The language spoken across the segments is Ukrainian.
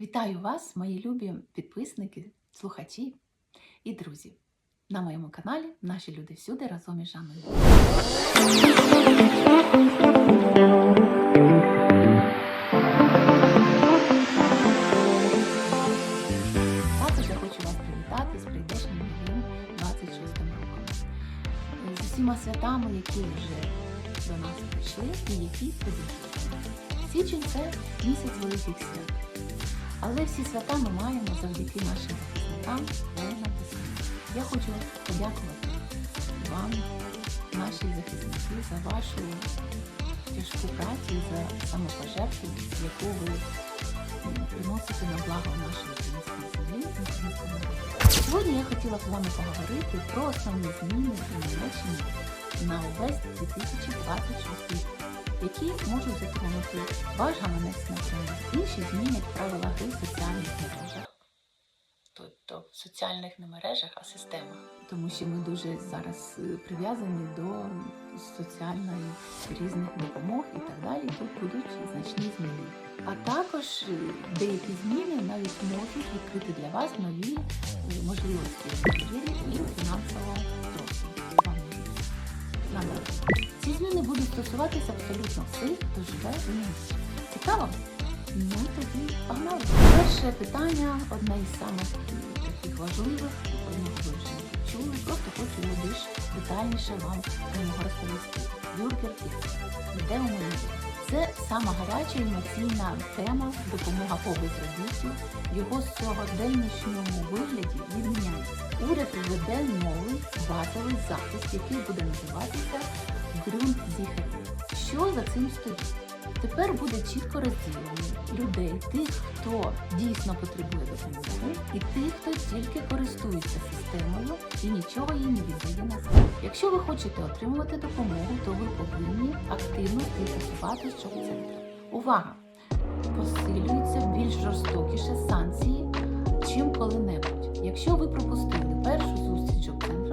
Вітаю вас, мої любі підписники, слухачі і друзі. На моєму каналі Наші люди всюди разом із Жанною. Також я хочу вас привітати з прийдешнім новим 26 роком. З усіма святами, які вже до нас прийшли і які підійшли. Січень це місяць великих свят. Але всі свята ми маємо завдяки нашим захисникам, воїнам. Я хочу подякувати вам, наші захисники, за вашу тяжку працю, за самопожертву, яку ви приносите на благо нашої української землі. Сьогодні я хотіла з вами поговорити про основні зміни у на увесь 2026 рік які можуть ваш гаманець напряму. Інші змінять правила гри в соціальних мережах. Тобто в соціальних не мережах, а системах. Тому що ми дуже зараз е, прив'язані до соціальної різних допомог і так далі. Тут будуть значні зміни. А також е, деякі зміни навіть можуть відкрити для вас нові е, можливості і фінансового надати. Ці зміни будуть стосуватися абсолютно всіх, хто живе в місті. Цікаво? Ну тоді погнали. Перше питання, одне із самих таких важливих, про нього ви вже чули, просто хочу його більш детальніше вам розповісти. Бюргер Де у мене? Це сама гаряча емоційна тема допомога по безробіттю. Його сьогоденнішньому вигляді відміняється. Уряд введе новий базовий захист, який буде називатися ґрунтзіхер. Що за цим стоїть? Тепер буде чітко розділено людей, тих, хто дійсно потребує допомоги, і тих, хто тільки користується системою і нічого їй не віддає назад. Якщо ви хочете отримувати допомогу, то ви повинні активно співпрацювати з шок-центром. Увага! Посилюються більш жорстокіше санкції, чим коли-небудь. Якщо ви пропустили першу зустріч з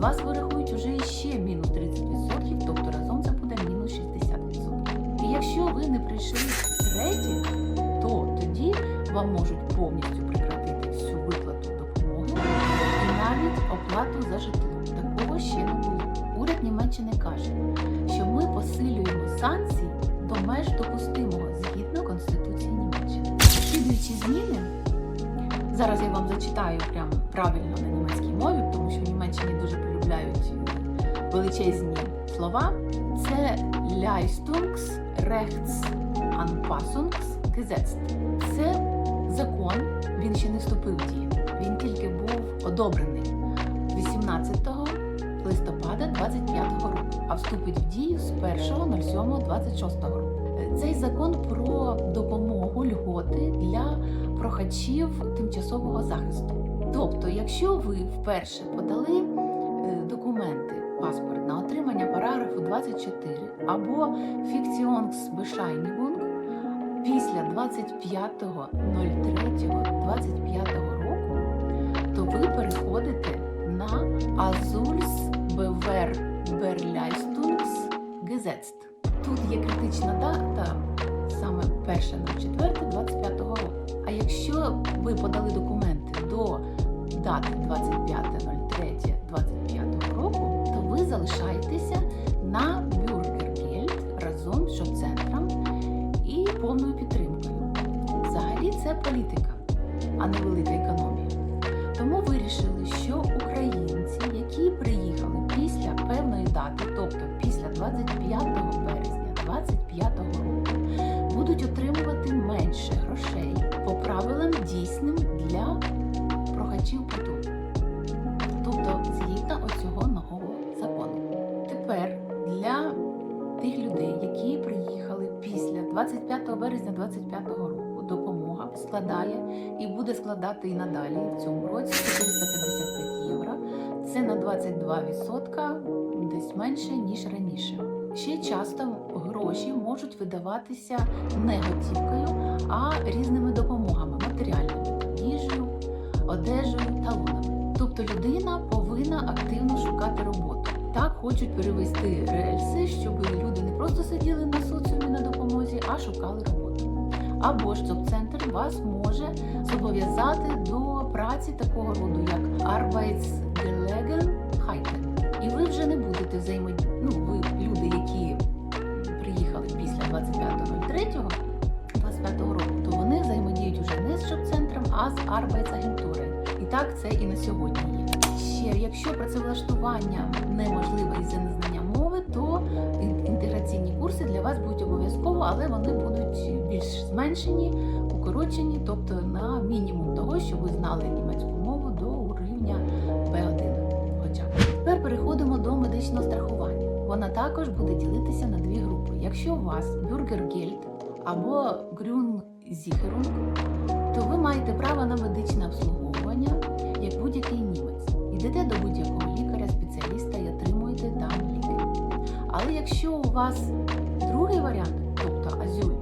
вас вирахують уже іще мінус 30%, тобто разом це буде мінус 60%. І якщо ви не прийшли втретє, то тоді вам можуть повністю прекратити всю виплату допомоги і навіть оплату за житло. Такого ще не було. Уряд Німеччини каже, що ми посилюємо санкції до меж допустимого згідно Конституції Німеччини. Слідуючі зміни Зараз я вам зачитаю прям правильно на німецькій мові, тому що в Німеччині дуже величезні слова. Це Leistungsrechtsanpassungs Це закон, він ще не вступив в дію. Він тільки був одобрений 18 листопада 25 року, а вступить в дію з 1.07.26 року. Цей закон про допомогу льготи для прохачів тимчасового захисту. Тобто, якщо ви вперше подали е, документи, паспорт на отримання параграфу 24 або Фікціонсбешайнігунг після 25.03.25 року, то ви переходите на Азульс Бевер Берляйстунгс Гезетст. Тут є критична дата, саме 1.04.25 року. А якщо ви подали документи до дати 25.03.25 залишаєтеся на бюргергельд разом з шоп-центром і повною підтримкою. Взагалі це політика, а не велика економія. Тому вирішили, що українці, які приїхали після певної дати, тобто після 25 березня 25 року, будуть отримувати менше грошей по правилам дійсним для прохачів притулку. Тобто згідно оцього 25 березня 25 року, допомога складає і буде складати і надалі в цьому році 455 євро. Це на 22% десь менше ніж раніше. Ще часто гроші можуть видаватися не готівкою, а різними допомогами матеріальними, їжею, одежею, талонами. Тобто людина повинна активно шукати роботу. Так хочуть перевести рельси, щоб люди не просто сиділи на соціумі на допомозі, а шукали роботу. Або ж джоб-центр вас може зобов'язати до праці такого роду, як Arbeitsgelegenheiten. І ви вже не будете взаємодіяти. Ну, ви люди, які приїхали після 25.03 25 року, то вони взаємодіють уже не з джоб-центром, а з Arbeitsagenturen. І так це і на сьогодні. Ще якщо працевлаштування неможливе із-за незнання мови, то інтеграційні курси для вас будуть обов'язково, але вони будуть більш зменшені, укорочені, тобто на мінімум того, що ви знали німецьку мову до рівня B1. Хоча тепер переходимо до медичного страхування. Вона також буде ділитися на дві групи. Якщо у вас Bürgergeld або Grünsicherung, то ви маєте право на медичне обслуговування якщо у вас другий варіант, тобто азюль,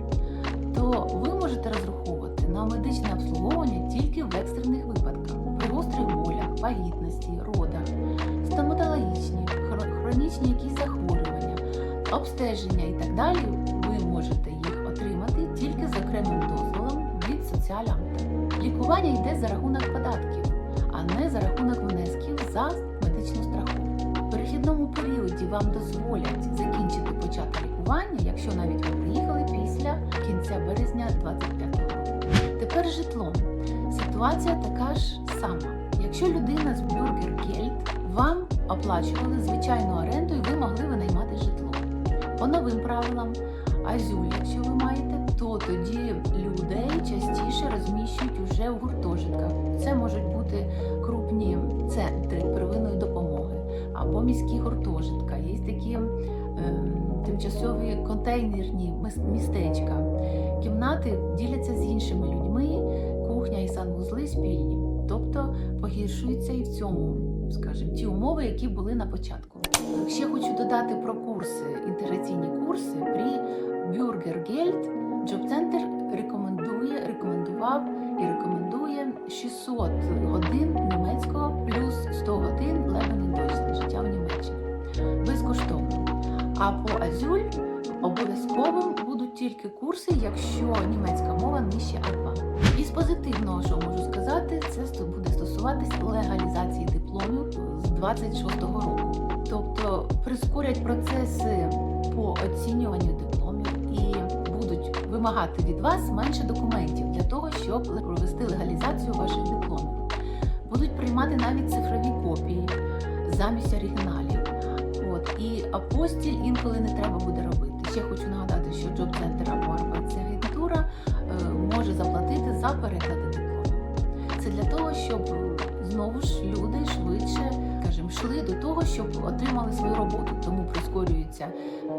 то ви можете розраховувати на медичне обслуговування тільки в екстрених випадках при гострих болях, вагітності, родах, стоматологічні, хро- хронічні якісь захворювання, обстеження і так далі. Ви можете їх отримати тільки з окремим дозволом від соціаламта. Лікування йде за рахунок податків, а не за рахунок внесків за перехідному періоді вам дозволять закінчити почати лікування, якщо навіть ви приїхали після кінця березня 25 року. Тепер з житлом. Ситуація така ж сама. Якщо людина з Bürgergeld, вам оплачували звичайну оренду і ви могли винаймати житло. По новим правилам, азюль, якщо ви маєте, то тоді людей частіше розміщують уже в гуртожитках. Це можуть бути крупні центри первинної тимчасові контейнерні містечка. Кімнати діляться з іншими людьми, кухня і санвузли спільні. Тобто погіршуються і в цьому, скажімо, ті умови, які були на початку. Ще хочу додати про курси, інтеграційні курси. При Bürgergeld Джоб-центр рекомендує, рекомендував і рекомендує 600 годин А по Азюль обов'язковим будуть тільки курси, якщо німецька мова нижче А2. Із позитивного, що можу сказати, це буде стосуватись легалізації дипломів з 26-го року. Тобто прискорять процеси по оцінюванню дипломів і будуть вимагати від вас менше документів для того, щоб провести легалізацію ваших дипломів. Будуть приймати навіть цифрові копії замість оригіналів. І апостіль інколи не треба буде робити. Ще хочу нагадати, що Center або агентура може заплатити за переклади дипломів. Це для того, щоб е, знову ж люди швидше, скажімо, йшли до того, щоб отримали свою роботу. Тому прискорюється е,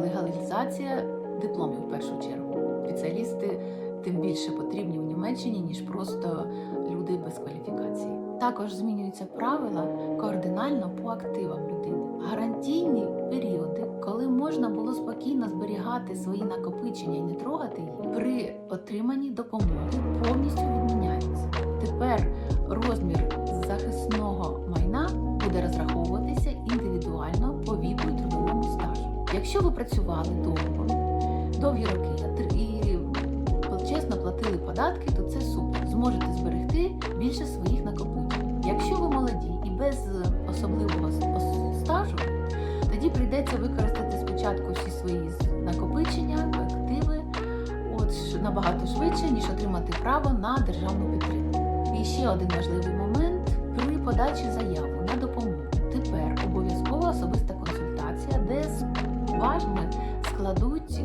легалізація дипломів в першу чергу. Спеціалісти тим більше потрібні в Німеччині, ніж просто люди без кваліфікації. Також змінюються правила кардинально по активам людини. Гарантійні періоди, коли можна було спокійно зберігати свої накопичення і не трогати їх, при отриманні допомоги повністю відміняються. Тепер розмір захисного майна буде розраховуватися індивідуально по віку і трудовому стажу. Якщо ви працювали довго, довгі роки і чесно платили податки, то це супер. Зможете зберегти більше своїх без особливого стажу, тоді прийдеться використати спочатку всі свої накопичення, активи, от набагато швидше, ніж отримати право на державну підтримку. І ще один важливий момент при подачі заяви на допомогу. Тепер обов'язкова особиста консультація, де з вами складуть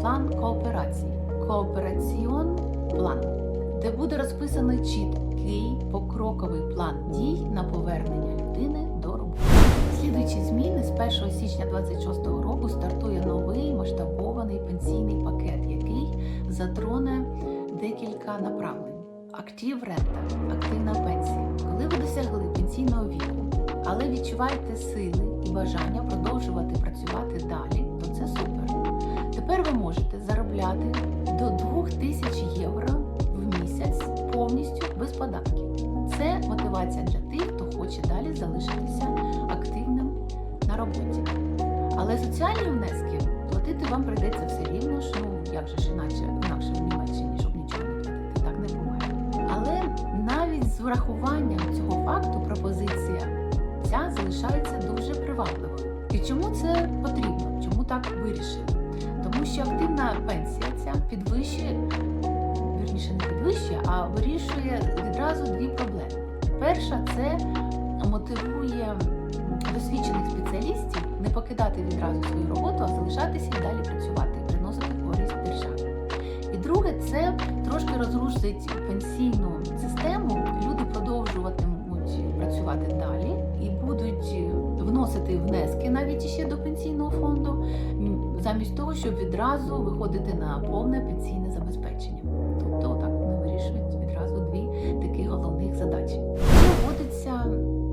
план кооперації. Коопераціон план, де буде розписано чіткий покроковий план дій на повернення людини до роботи. Слідуючі зміни з 1 січня 2026 року стартує новий масштабований пенсійний пакет, який затроне декілька направлень. Актив рента, активна пенсія. Коли ви досягли пенсійного віку, але відчуваєте сили і бажання продовжувати працювати далі, то це супер. Тепер ви можете заробляти до 2000 євро місяць повністю без податків. Це мотивація для тих, хто хоче далі залишитися активним на роботі. Але соціальні внески Платити вам прийдеться все рівно ж, ну як же ж іначе, інакше в Німеччині, щоб нічого не платити. Так не буває. Але навіть з врахуванням цього факту пропозиція ця залишається дуже привабливою. І чому це потрібно? Чому так вирішили? Тому що активна пенсія ця підвищує, вірніше не підвищує, а вирішує відразу дві проблеми. Перша це мотивує досвідчених спеціалістів не покидати відразу свою роботу, а залишатися і далі працювати, приносити користь державі. І друге, це трошки розрушить пенсійну систему. Люди продовжуватимуть працювати далі і будуть вносити внески навіть іще до пенсійного фонду, замість того, щоб відразу виходити на повне пенсійне забезпечення. Задачі. Вводиться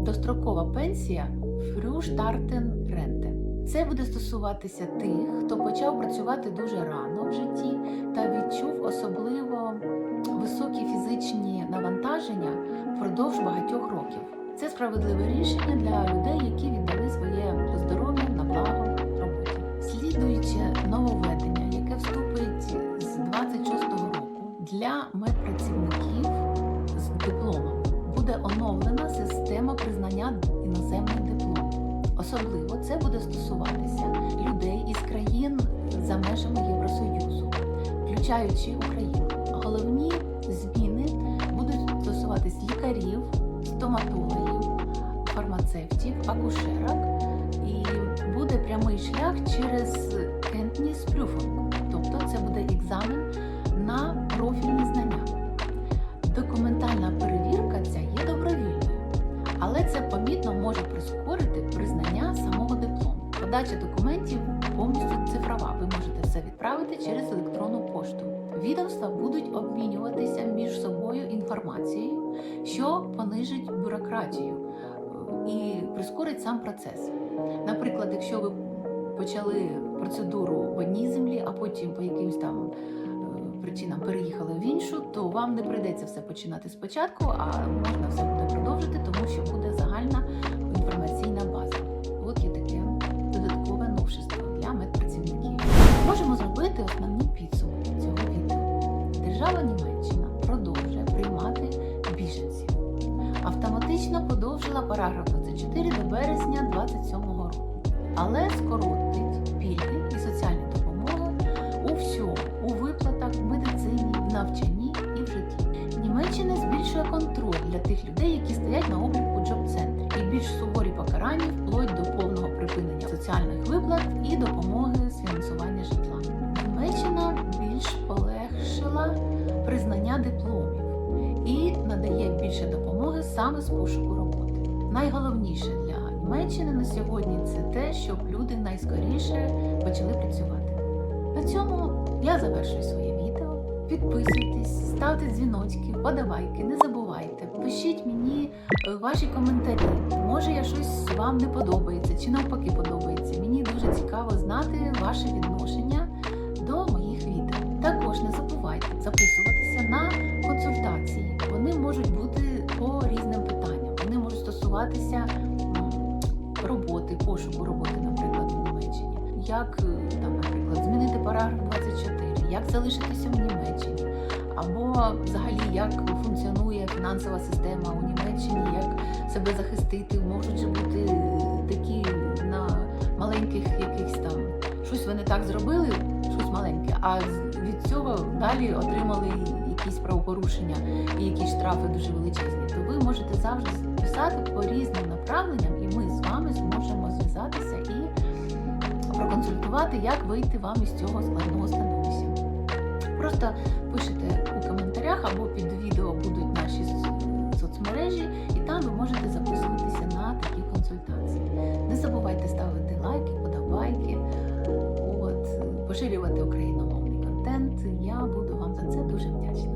дострокова пенсія Фрюштартен ренте. Це буде стосуватися тих, хто почав працювати дуже рано в житті та відчув особливо високі фізичні навантаження впродовж багатьох років. Це справедливе рішення для людей, які віддали своє здоров'я на благо роботі. Слідуюче нововведення, яке вступить з 26-го року для медпрацівників оновлена система признання іноземних дипломів. Особливо це буде стосуватися людей із країн за межами Євросоюзу, включаючи Україну. Головні зміни будуть стосуватись лікарів, стоматологів, фармацевтів, акушерок, і буде прямий шлях через Кентніс Прюфунг, тобто це буде екзамен на профільні знання. Подача документів повністю цифрова. Ви можете все відправити через електронну пошту. Відомства будуть обмінюватися між собою інформацією, що понижить бюрократію е, і прискорить сам процес. Наприклад, якщо ви почали процедуру в одній землі, а потім по якимсь там е, причинам переїхали в іншу, то вам не прийдеться все починати спочатку, а можна все буде продовжити, тому що буде загальна інформаційна база. Автоматично подовжила параграф 24 до березня 27 року, але скоротить пільги і соціальні допомоги у всьому, у виплатах, медицині, навчанні і в житті. Німеччина збільшує контроль для тих людей, які стоять на обліку джоб-центрі, і більш суворі покарання вплоть до повного припинення соціальних виплат і допомоги з фінансування житла. Німеччина більш полегшила признання дипломів і надає більше допомоги саме з пошуку роботи. Найголовніше для Німеччини на сьогодні це те, щоб люди найскоріше почали працювати. На цьому я завершую своє відео. Підписуйтесь, ставте дзвіночки, подавайки, не забувайте. Пишіть мені е, ваші коментарі. Може, я щось вам не подобається чи навпаки подобається. Мені дуже цікаво знати ваше відношення до моїх відео. Також не забувайте записуватися на консультації. Вони можуть бути по різним стосуватися роботи, пошуку роботи, наприклад, в Німеччині. Як е, там, наприклад, змінити параграф 24, як залишитися в Німеччині, або взагалі як функціонує фінансова система у Німеччині, як себе захистити. Можуть же бути е, такі на маленьких якихось там щось ви не так зробили, щось маленьке, а від цього далі отримали якісь правопорушення і якісь штрафи дуже величезні. То ви можете завжди писати по різним направленням, і ми з вами зможемо зв'язатися і проконсультувати, як вийти вам із цього складного становища. Просто пишете у коментарях або під відео будуть наші соцмережі, і там ви можете записуватися на такі консультації. Не забувайте ставити лайки, подобайки, от, поширювати україномовний контент. Я буду вам за це дуже вдячна.